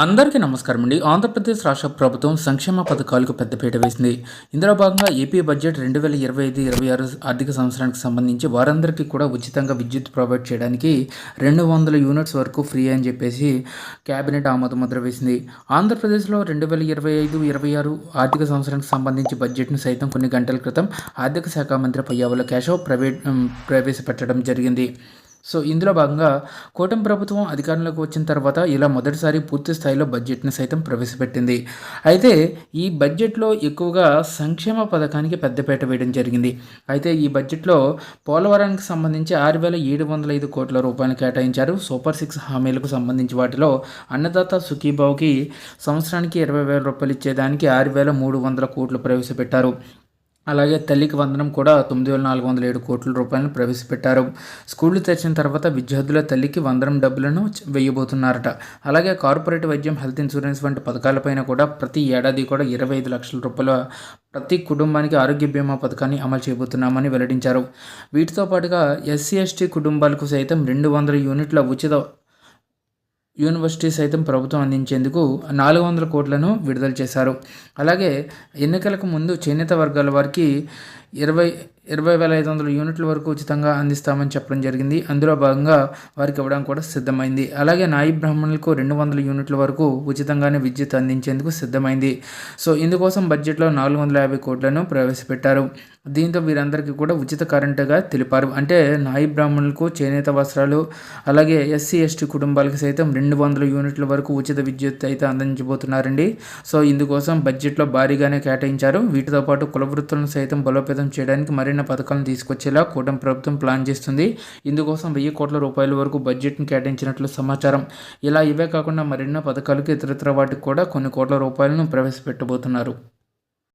అందరికీ నమస్కారం అండి. ఆంధ్రప్రదేశ్ రాష్ట్ర ప్రభుత్వం సంక్షేమ పథకాలకు పెద్దపీట వేసింది. ఇందులో భాగంగా ఏపీ బడ్జెట్ రెండు వేల ఇరవై ఐదు ఇరవై ఆరు ఆర్థిక సంవత్సరానికి సంబంధించి వారందరికీ కూడా ఉచితంగా విద్యుత్ ప్రొవైడ్ చేయడానికి రెండు వందల యూనిట్స్ వరకు ఫ్రీ అని చెప్పేసి కేబినెట్ ఆమోద ముద్ర వేసింది. ఆంధ్రప్రదేశ్లో రెండు వేల ఇరవై ఐదు ఇరవై ఆరు ఆర్థిక సంవత్సరానికి సంబంధించి బడ్జెట్ను సైతం కొన్ని గంటల క్రితం ఆర్థిక శాఖ మంత్రి పయ్యావుల కేశవ్ ప్రవే ప్రవేశపెట్టడం జరిగింది. సో ఇందులో భాగంగా కూటమి ప్రభుత్వం అధికారంలోకి వచ్చిన తర్వాత ఇలా మొదటిసారి పూర్తి స్థాయిలో బడ్జెట్ని సైతం ప్రవేశపెట్టింది. అయితే ఈ బడ్జెట్లో ఎక్కువగా సంక్షేమ పథకానికి పెద్దపేట వేయడం జరిగింది. అయితే ఈ బడ్జెట్లో పోలవరానికి సంబంధించి ఆరు వేల ఏడు వందల ఐదు కోట్ల రూపాయలు కేటాయించారు. సూపర్ సిక్స్ హామీలకు సంబంధించి వాటిలో అన్నదాత సుఖీబావుకి సంవత్సరానికి ఇరవై వేల రూపాయలు ఇచ్చేదానికి ఆరు వేల మూడు వందల కోట్లు ప్రవేశపెట్టారు. అలాగే తల్లికి వందనం కూడా తొమ్మిది వేల నాలుగు వందల ఏడు కోట్ల రూపాయలను ప్రవేశపెట్టారు. స్కూళ్ళు తెరిచిన తర్వాత విద్యార్థుల తల్లికి వందనం డబ్బులను వేయబోతున్నారట అలాగే కార్పొరేట్ వైద్యం హెల్త్ ఇన్సూరెన్స్ వంటి పథకాలపైన కూడా ప్రతి ఏడాది కూడా ఇరవై ఐదు లక్షల రూపాయల ప్రతి కుటుంబానికి ఆరోగ్య బీమా పథకాన్ని అమలు చేయబోతున్నామని వెల్లడించారు. వీటితో పాటుగా ఎస్సీ ఎస్టీ కుటుంబాలకు సైతం రెండు వందల యూనిట్ల ఉచిత యూనివర్సిటీ సైతం ప్రభుత్వం అందించేందుకు నాలుగు వందల కోట్లను విడుదల చేశారు. అలాగే ఎన్నికలకు ముందు చేనేత వర్గాల వారికి ఇరవై ఇరవై వేల ఐదు వందల యూనిట్ల వరకు ఉచితంగా అందిస్తామని చెప్పడం జరిగింది. అందులో భాగంగా వారికి ఇవ్వడం కూడా సిద్ధమైంది. అలాగే నాయి బ్రాహ్మణులకు రెండు వందల యూనిట్ల వరకు ఉచితంగానే విద్యుత్ అందించేందుకు సిద్ధమైంది. సో ఇందుకోసం బడ్జెట్లో నాలుగు వందల యాభై కోట్లను ప్రవేశపెట్టారు. దీంతో వీరందరికీ కూడా ఉచిత కరెంటుగా తెలిపారు. అంటే నాయి బ్రాహ్మణులకు చేనేత వస్త్రాలు అలాగే ఎస్సీ ఎస్టీ కుటుంబాలకు సైతం రెండు వందల యూనిట్ల వరకు ఉచిత విద్యుత్ అయితే అందించబోతున్నారండి. సో ఇందుకోసం బడ్జెట్లో భారీగానే కేటాయించారు. వీటితో పాటు కుల వృత్తులను సైతం బలోపేతం చేయడానికి మరిన్ని పథకాలను తీసుకొచ్చేలా కూటమి ప్రభుత్వం ప్లాన్ చేస్తుంది. ఇందుకోసం వెయ్యి కోట్ల రూపాయల వరకు బడ్జెట్ను కేటాయించినట్లు సమాచారం. ఇలా ఇవే కాకుండా మరెన్నో పథకాలకు ఇతరత్ర వాటికి కూడా కొన్ని కోట్ల రూపాయలను ప్రవేశపెట్టబోతున్నారు.